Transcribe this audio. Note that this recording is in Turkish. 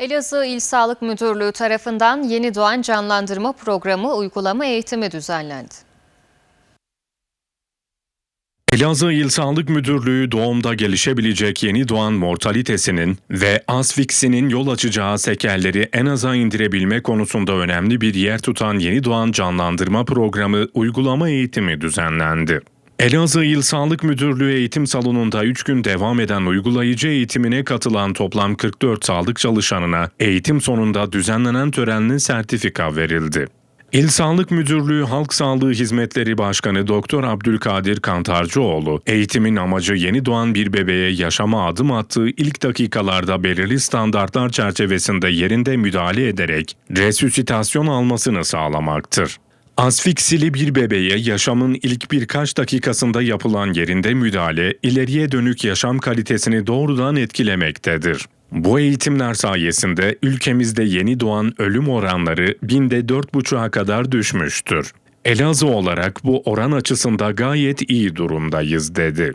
Elazığ İl Sağlık Müdürlüğü tarafından Yeni Doğan Canlandırma Programı uygulama eğitimi düzenlendi. Elazığ İl Sağlık Müdürlüğü doğumda gelişebilecek yeni doğan mortalitesinin ve asfiksinin yol açacağı sekelleri en aza indirebilme konusunda önemli bir yer tutan yeni doğan canlandırma programı uygulama eğitimi düzenlendi. Elazığ İl Sağlık Müdürlüğü eğitim salonunda 3 gün devam eden uygulayıcı eğitimine katılan toplam 44 sağlık çalışanına eğitim sonunda düzenlenen törenle sertifika verildi. İl Sağlık Müdürlüğü Halk Sağlığı Hizmetleri Başkanı Doktor Abdülkadir Kantarcıoğlu, eğitimin amacı yeni doğan bir bebeğe yaşama adım attığı ilk dakikalarda belirli standartlar çerçevesinde yerinde müdahale ederek resüsitasyon almasını sağlamaktır. Asfiksili bir bebeğe yaşamın ilk birkaç dakikasında yapılan yerinde müdahale, ileriye dönük yaşam kalitesini doğrudan etkilemektedir. Bu eğitimler sayesinde ülkemizde yeni doğan ölüm oranları binde 4,5'a kadar düşmüştür. Elazığ olarak bu oran açısında gayet iyi durumdayız dedi.